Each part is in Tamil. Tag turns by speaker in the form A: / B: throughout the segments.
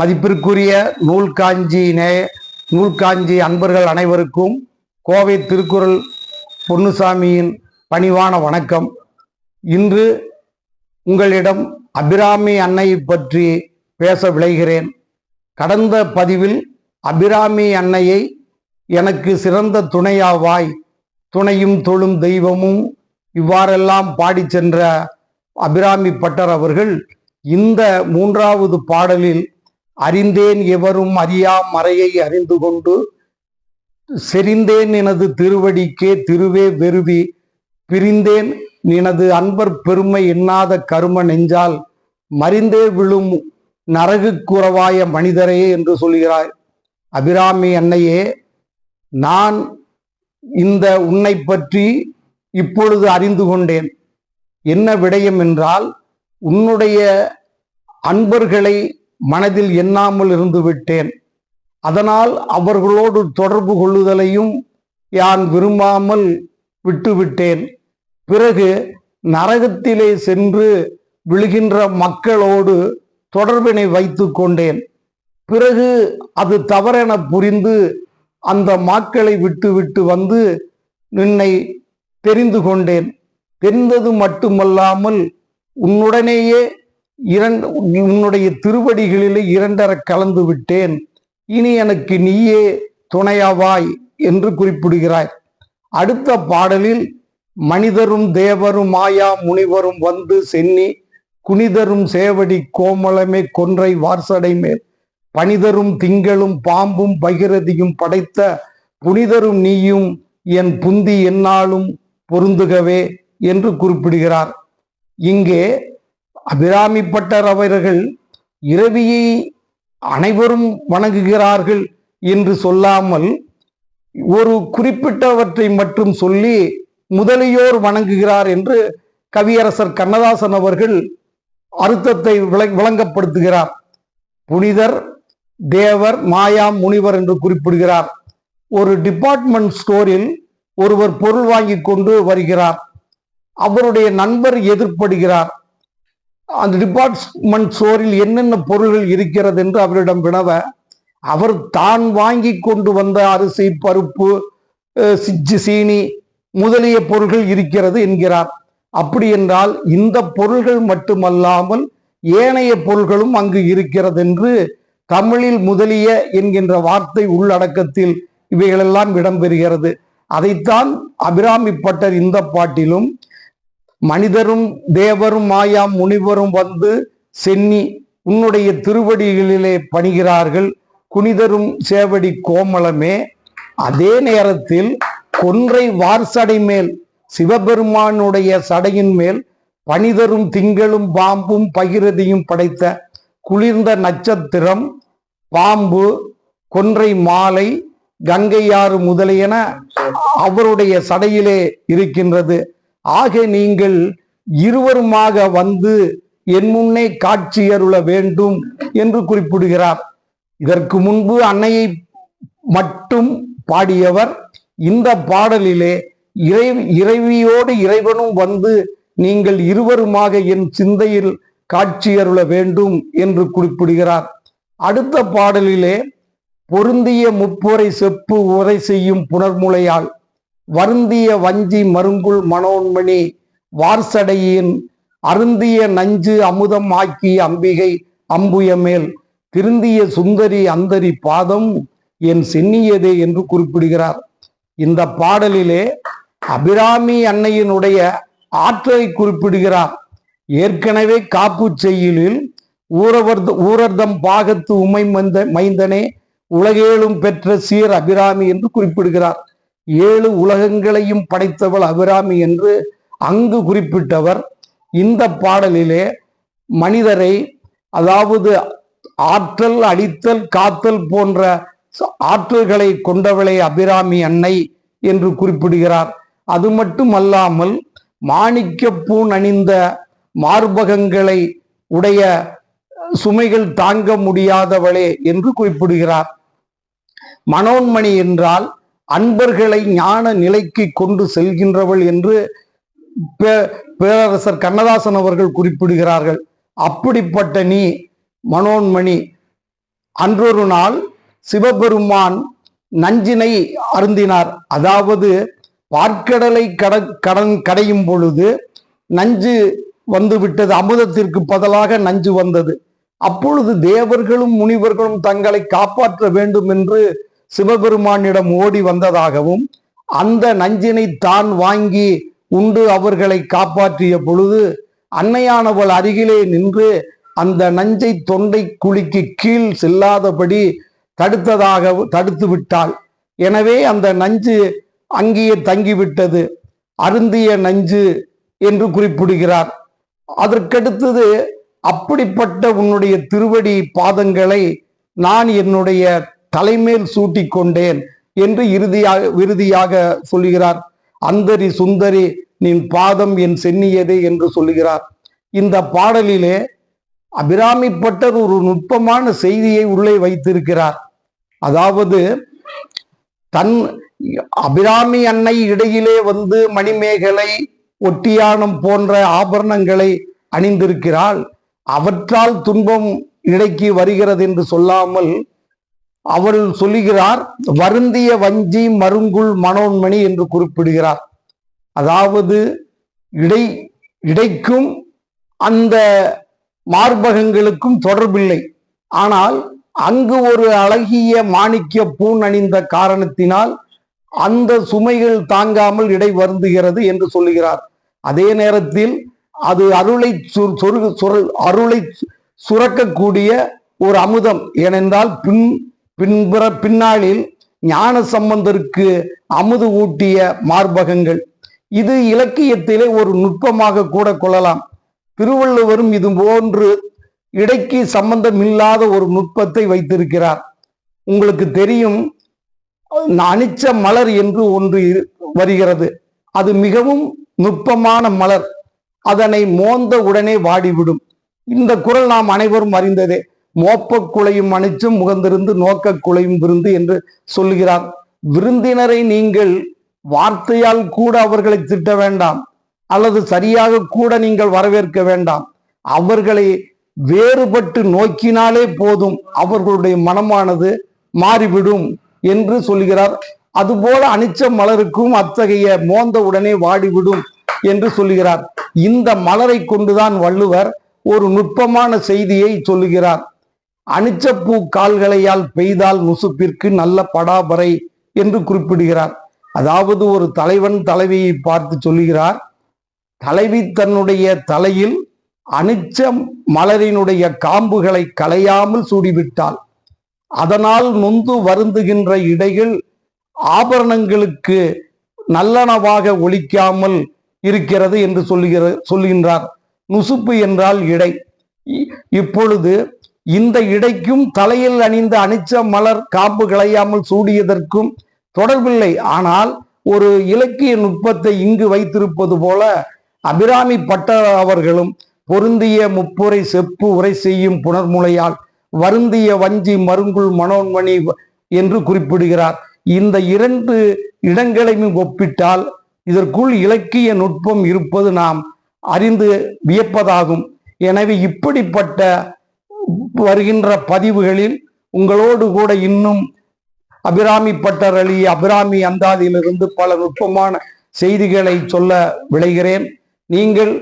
A: மதிப்பிற்குரிய நூல்காஞ்சி நே நூல்காஞ்சி அன்பர்கள் அனைவருக்கும் கோவை திருக்குறள் பொன்னுசாமியின் பணிவான வணக்கம் இன்று உங்களிடம் அபிராமி அன்னை பற்றி பேச விளைகிறேன் கடந்த பதிவில் அபிராமி அன்னையை எனக்கு சிறந்த துணையாவாய் துணையும் தொழும் தெய்வமும் இவ்வாறெல்லாம் பாடி சென்ற அபிராமி பட்டர் அவர்கள் இந்த மூன்றாவது பாடலில் அறிந்தேன் எவரும் அறியா மறையை அறிந்து கொண்டு செறிந்தேன் எனது திருவடிக்கே திருவே வெறுவி பிரிந்தேன் எனது அன்பர் பெருமை எண்ணாத கரும நெஞ்சால் மறிந்தே விழும் நரகு குறவாய மனிதரே என்று சொல்கிறாய் அபிராமி அன்னையே நான் இந்த உன்னை பற்றி இப்பொழுது அறிந்து கொண்டேன் என்ன விடயம் என்றால் உன்னுடைய அன்பர்களை மனதில் எண்ணாமல் இருந்து விட்டேன் அதனால் அவர்களோடு தொடர்பு கொள்ளுதலையும் யான் விரும்பாமல் விட்டுவிட்டேன் பிறகு நரகத்திலே சென்று விழுகின்ற மக்களோடு தொடர்பினை வைத்து கொண்டேன் பிறகு அது தவறென புரிந்து அந்த மாக்களை விட்டு விட்டு வந்து நின்னை தெரிந்து கொண்டேன் தெரிந்தது மட்டுமல்லாமல் உன்னுடனேயே இரண்டு உன்னுடைய திருவடிகளிலே இரண்டரை கலந்து விட்டேன் இனி எனக்கு நீயே துணையாவாய் என்று குறிப்பிடுகிறாய் அடுத்த பாடலில் மனிதரும் தேவரும் மாயா முனிவரும் வந்து சென்னி குனிதரும் சேவடி கோமலமே கொன்றை வார்சடை மேல் பனிதரும் திங்களும் பாம்பும் பகிரதியும் படைத்த புனிதரும் நீயும் என் புந்தி என்னாலும் பொருந்துகவே என்று குறிப்பிடுகிறார் இங்கே அபிராமிப்பட்டர் அவர்கள் இரவியை அனைவரும் வணங்குகிறார்கள் என்று சொல்லாமல் ஒரு குறிப்பிட்டவற்றை மட்டும் சொல்லி முதலியோர் வணங்குகிறார் என்று கவியரசர் கண்ணதாசன் அவர்கள் அர்த்தத்தை விளங்கப்படுத்துகிறார் புனிதர் தேவர் மாயா முனிவர் என்று குறிப்பிடுகிறார் ஒரு டிபார்ட்மெண்ட் ஸ்டோரில் ஒருவர் பொருள் வாங்கி கொண்டு வருகிறார் அவருடைய நண்பர் எதிர்ப்படுகிறார் அந்த டிபார்ட்மெண்ட் ஸ்டோரில் என்னென்ன பொருள்கள் இருக்கிறது என்று அவரிடம் வினவ அவர் தான் வாங்கி கொண்டு வந்த அரிசி பருப்பு சிச்சு சீனி முதலிய பொருள்கள் இருக்கிறது என்கிறார் அப்படி என்றால் இந்த பொருள்கள் மட்டுமல்லாமல் ஏனைய பொருள்களும் அங்கு இருக்கிறது என்று தமிழில் முதலிய என்கின்ற வார்த்தை உள்ளடக்கத்தில் இவைகளெல்லாம் இடம்பெறுகிறது அதைத்தான் அபிராமிப்பட்டர் இந்த பாட்டிலும் மனிதரும் தேவரும் மாயாம் முனிவரும் வந்து சென்னி உன்னுடைய திருவடிகளிலே பணிகிறார்கள் குனிதரும் சேவடி கோமலமே அதே நேரத்தில் கொன்றை வார்சடை மேல் சிவபெருமானுடைய சடையின் மேல் பனிதரும் திங்களும் பாம்பும் பகிரதியும் படைத்த குளிர்ந்த நட்சத்திரம் பாம்பு கொன்றை மாலை கங்கையாறு முதலியன அவருடைய சடையிலே இருக்கின்றது ஆக நீங்கள் இருவருமாக வந்து என் முன்னே காட்சியருள வேண்டும் என்று குறிப்பிடுகிறார் இதற்கு முன்பு அன்னையை மட்டும் பாடியவர் இந்த பாடலிலே இறை இறைவியோடு இறைவனும் வந்து நீங்கள் இருவருமாக என் சிந்தையில் காட்சியருள வேண்டும் என்று குறிப்பிடுகிறார் அடுத்த பாடலிலே பொருந்திய முப்புரை செப்பு உரை செய்யும் புனர்முலையால் வருந்திய வஞ்சி மருங்குள் மனோன்மணி வார்சடையின் அருந்திய நஞ்சு அமுதம் ஆக்கிய அம்பிகை அம்புயமேல் திருந்திய சுந்தரி அந்தரி பாதம் என் சின்னியதே என்று குறிப்பிடுகிறார் இந்த பாடலிலே அபிராமி அன்னையினுடைய ஆற்றலை குறிப்பிடுகிறார் ஏற்கனவே காப்பு செய்யலில் ஊரவர்த ஊரர்தம் பாகத்து உமை மைந்தனே உலகேலும் பெற்ற சீர் அபிராமி என்று குறிப்பிடுகிறார் ஏழு உலகங்களையும் படைத்தவள் அபிராமி என்று அங்கு குறிப்பிட்டவர் இந்த பாடலிலே மனிதரை அதாவது ஆற்றல் அடித்தல் காத்தல் போன்ற ஆற்றல்களை கொண்டவளே அபிராமி அன்னை என்று குறிப்பிடுகிறார் அது மட்டுமல்லாமல் மாணிக்க பூண் அணிந்த மார்பகங்களை உடைய சுமைகள் தாங்க முடியாதவளே என்று குறிப்பிடுகிறார் மனோன்மணி என்றால் அன்பர்களை ஞான நிலைக்கு கொண்டு செல்கின்றவள் என்று பேரரசர் கண்ணதாசன் அவர்கள் குறிப்பிடுகிறார்கள் அப்படிப்பட்ட நீ மனோன்மணி அன்றொரு நாள் சிவபெருமான் நஞ்சினை அருந்தினார் அதாவது பார்க்கடலை கடன் கடையும் பொழுது நஞ்சு வந்து விட்டது அமுதத்திற்கு பதிலாக நஞ்சு வந்தது அப்பொழுது தேவர்களும் முனிவர்களும் தங்களை காப்பாற்ற வேண்டும் என்று சிவபெருமானிடம் ஓடி வந்ததாகவும் அந்த நஞ்சினை தான் வாங்கி உண்டு அவர்களை காப்பாற்றிய பொழுது அன்னையானவள் அருகிலே நின்று அந்த நஞ்சை தொண்டை குழிக்கு கீழ் செல்லாதபடி தடுத்ததாக தடுத்து விட்டாள் எனவே அந்த நஞ்சு அங்கேயே தங்கிவிட்டது அருந்திய நஞ்சு என்று குறிப்பிடுகிறார் அதற்கடுத்தது அப்படிப்பட்ட உன்னுடைய திருவடி பாதங்களை நான் என்னுடைய தலைமேல் சூட்டி கொண்டேன் என்று இறுதியாக இறுதியாக சொல்லுகிறார் அந்தரி சுந்தரி நீ பாதம் என் சென்னியதே என்று சொல்லுகிறார் இந்த பாடலிலே அபிராமிப்பட்டர் ஒரு நுட்பமான செய்தியை உள்ளே வைத்திருக்கிறார் அதாவது தன் அபிராமி அன்னை இடையிலே வந்து மணிமேகலை ஒட்டியானம் போன்ற ஆபரணங்களை அணிந்திருக்கிறாள் அவற்றால் துன்பம் இடைக்கு வருகிறது என்று சொல்லாமல் அவர் சொல்லுகிறார் வருந்திய வஞ்சி மருங்குள் மனோன்மணி என்று குறிப்பிடுகிறார் அதாவது இடை இடைக்கும் அந்த மார்பகங்களுக்கும் தொடர்பில்லை ஆனால் அங்கு ஒரு அழகிய மாணிக்க பூண் அணிந்த காரணத்தினால் அந்த சுமைகள் தாங்காமல் இடை வருந்துகிறது என்று சொல்லுகிறார் அதே நேரத்தில் அது அருளை அருளை சுரக்கக்கூடிய ஒரு அமுதம் ஏனென்றால் பின் பின்புற பின்னாளில் ஞான சம்பந்தருக்கு அமுது ஊட்டிய மார்பகங்கள் இது இலக்கியத்திலே ஒரு நுட்பமாக கூட கொள்ளலாம் திருவள்ளுவரும் இது போன்று இடைக்கு சம்பந்தம் இல்லாத ஒரு நுட்பத்தை வைத்திருக்கிறார் உங்களுக்கு தெரியும் அணிச்ச மலர் என்று ஒன்று வருகிறது அது மிகவும் நுட்பமான மலர் அதனை மோந்த உடனே வாடிவிடும் இந்த குரல் நாம் அனைவரும் அறிந்ததே குலையும் அணிச்சும் முகந்திருந்து நோக்க குலையும் விருந்து என்று சொல்லுகிறார் விருந்தினரை நீங்கள் வார்த்தையால் கூட அவர்களை திட்ட வேண்டாம் அல்லது சரியாக கூட நீங்கள் வரவேற்க வேண்டாம் அவர்களை வேறுபட்டு நோக்கினாலே போதும் அவர்களுடைய மனமானது மாறிவிடும் என்று சொல்கிறார் அதுபோல அனிச்ச மலருக்கும் அத்தகைய மோந்த உடனே வாடிவிடும் என்று சொல்லுகிறார் இந்த மலரை கொண்டுதான் வள்ளுவர் ஒரு நுட்பமான செய்தியை சொல்லுகிறார் அனிச்சப்பூ கால்களையால் பெய்தால் முசுப்பிற்கு நல்ல படாபறை என்று குறிப்பிடுகிறார் அதாவது ஒரு தலைவன் தலைவியை பார்த்து சொல்லுகிறார் தலைவி தன்னுடைய தலையில் அனிச்ச மலரினுடைய காம்புகளை களையாமல் சூடிவிட்டால் அதனால் நொந்து வருந்துகின்ற இடையில் ஆபரணங்களுக்கு நல்லனவாக ஒழிக்காமல் இருக்கிறது என்று சொல்லுகிற சொல்லுகின்றார் நுசுப்பு என்றால் இடை இப்பொழுது இந்த இடைக்கும் தலையில் அணிந்த அனிச்ச மலர் காம்பு களையாமல் சூடியதற்கும் தொடர்பில்லை ஆனால் ஒரு இலக்கிய நுட்பத்தை இங்கு வைத்திருப்பது போல அபிராமி பட்டர் அவர்களும் பொருந்திய முப்புரை செப்பு உரை செய்யும் புனர்முலையால் வருந்திய வஞ்சி மருங்குள் மனோன்மணி என்று குறிப்பிடுகிறார் இந்த இரண்டு இடங்களையும் ஒப்பிட்டால் இதற்குள் இலக்கிய நுட்பம் இருப்பது நாம் அறிந்து வியப்பதாகும் எனவே இப்படிப்பட்ட வருகின்ற பதிவுகளில் உங்களோடு கூட இன்னும் அபிராமி பட்டரளி அபிராமி அந்தாதியிலிருந்து பல நுட்பமான செய்திகளை சொல்ல விளைகிறேன் நீங்கள்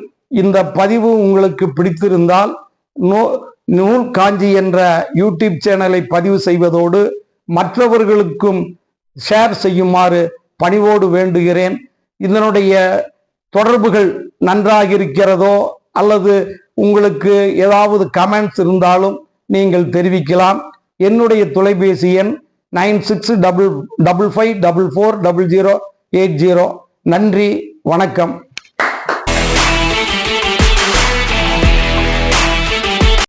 A: இந்த பதிவு உங்களுக்கு பிடித்திருந்தால் நூ நூல் காஞ்சி என்ற யூடியூப் சேனலை பதிவு செய்வதோடு மற்றவர்களுக்கும் ஷேர் செய்யுமாறு பணிவோடு வேண்டுகிறேன் இதனுடைய தொடர்புகள் நன்றாக இருக்கிறதோ அல்லது உங்களுக்கு ஏதாவது கமெண்ட்ஸ் இருந்தாலும் நீங்கள் தெரிவிக்கலாம் என்னுடைய தொலைபேசி எண் nine six double double five double four double zero eight zero நன்றி வணக்கம்